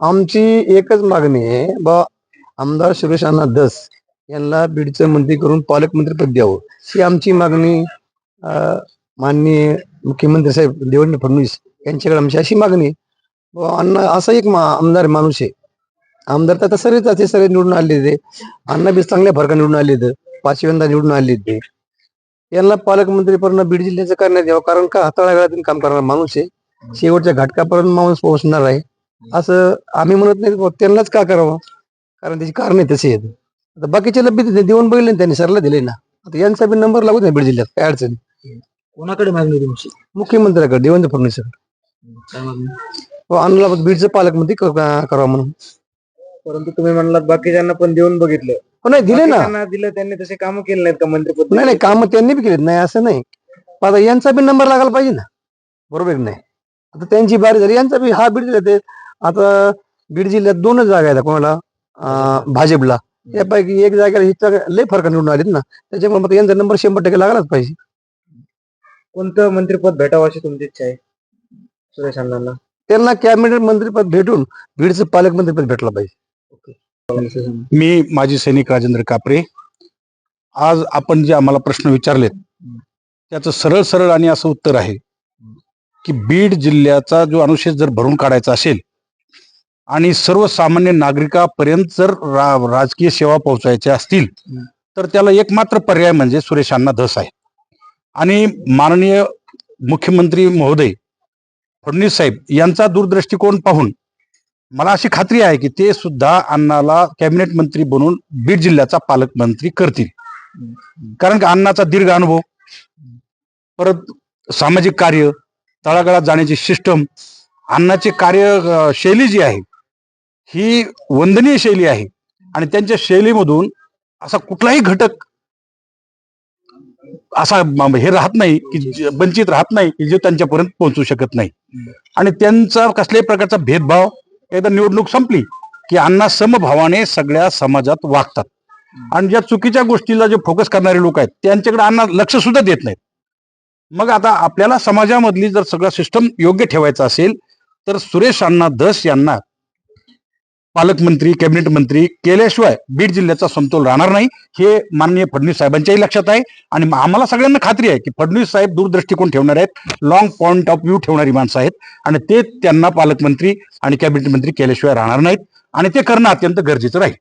आमची एकच मागणी आहे बा आमदार सुरेश अण्णा दस यांना बीडचं मंत्री करून पालकमंत्री पद द्यावं. ही आमची मागणी अं, माननीय मुख्यमंत्री साहेब देवेंद्र फडणवीस यांच्याकडे आमची अशी मागणी बुवा अण्णा असा एक मा- आमदार माणूस आहे. आमदार तर आता सर्वच असे सर्व निवडून आले ते अण्णा बी चांगल्या फरका निवडून आले ते पाचव्यांदा निवडून आले ते यांना पालकमंत्री बीड जिल्ह्याचं करण्यात यावं कारण का? तळागाळातून काम करणारा माणूस आहे. शेवटच्या घटकापर्यंत माणूस पोहोचणार आहे. असं आम्ही म्हणत नाही बुवा त्यांनाच का करावं? कारण त्याची कारण तशी आहेत. आता बाकीचे ते देऊन बघितले ना त्यांनी सरला दिले ना. आता यांचा बी नंबर लागू नाही बीड जिल्ह्यात काय अडचण नाही. कोणाकडे मागणी तुमची? मुख्यमंत्र्याकडे देवेंद्र फडणवीस काय मागणी? आणला बीडचं पालकमंत्री क- करावं म्हणून. परंतु तुम्ही म्हणलात बाकीच्यांना पण देऊन बघितलं. हो नाही दिले ना. बाकीच्यांना दिलं त्यांनी तसे काम केले नाहीत का मंत्रिपद नाही नाही काम त्यांनी बी केलेत नाही असं नाही. पण आता यांचा बी नंबर लागायला पाहिजे ना. बरोबर की नाही? आता त्यांची बारी झाली यांचा बी हा बीड जिल्ह्यात आहे. आता बीड जिल्ह्यात दोनच जागा आहेत कोणाला? अं, भाजपला. त्यापैकी एक जागेला ही लय फरक निवडून आलीत ना. त्याच्यामुळे मग यांचा नंबर शंभर टक्के लागलाच पाहिजे. कोणतं मंत्रिपद भेटावं अशी तुमची इच्छा आहे? सुरेश अण्णांना. त्यांना कॅबिनेट मंत्रीपद भेटून बीडचं पालकमंत्रीपद भेटलं पाहिजे. मी माजी सैनिक राजेंद्र कापरे. आज आपण जे आम्हाला प्रश्न विचारलेत त्याचं सरळ सरळ आणि असं उत्तर आहे की बीड जिल्ह्याचा जो अनुशेष जर भरून काढायचा असेल आणि सर्वसामान्य नागरिकापर्यंत जर रा, राजकीय सेवा पोहोचायच्या असतील तर त्याला एकमात्र पर्याय म्हणजे सुरेश अण्णा धस आहे. आणि माननीय मुख्यमंत्री महोदय फडणवीस साहेब यांचा दूरदृष्टिकोन पाहून मला अशी खात्री आहे की ते सुद्धा अण्णाला कॅबिनेट मंत्री बनवून बीड जिल्ह्याचा पालकमंत्री करतील. कारण का अण्णाचा दीर्घ अनुभव परत सामाजिक कार्य तळागाळात जाण्याची सिस्टम अण्णाचे कार्य अं, शैली जी आहे ही वंदनीय शैली आहे. आणि त्यांच्या शैलीमधून असा कुठलाही घटक असा हे राहत नाही की वंचित राहत नाही की जे त्यांच्यापर्यंत पोहोचू शकत नाही. आणि त्यांचा कसल्याही प्रकारचा भेदभाव एकदा निवडणूक संपली की अण्णा समभावाने सगळ्या समाजात वागतात. आणि ज्या चुकीच्या गोष्टीला जे फोकस करणारे लोक आहेत त्यांच्याकडे अण्णा लक्ष सुद्धा देत नाहीत. मग आता आपल्याला समाजामधली जर सगळा सिस्टम योग्य ठेवायचा असेल तर सुरेश अण्णा धस यांना पालकमंत्री कॅबिनेट मंत्री केल्याशिवाय बीड जिल्ह्याचा समतोल राहणार नाही हे माननीय फडणवीस साहेबांच्याही लक्षात आहे. आणि आम्हाला सगळ्यांना खात्री आहे की फडणवीस साहेब दूरदृष्टिकोन ठेवणार आहेत लॉंग पॉईंट ऑफ व्ह्यू ठेवणारी माणसं आहेत. आणि ते त्यांना पालकमंत्री आणि कॅबिनेट मंत्री केल्याशिवाय राहणार नाहीत. आणि ते करणं अत्यंत गरजेचं राहील.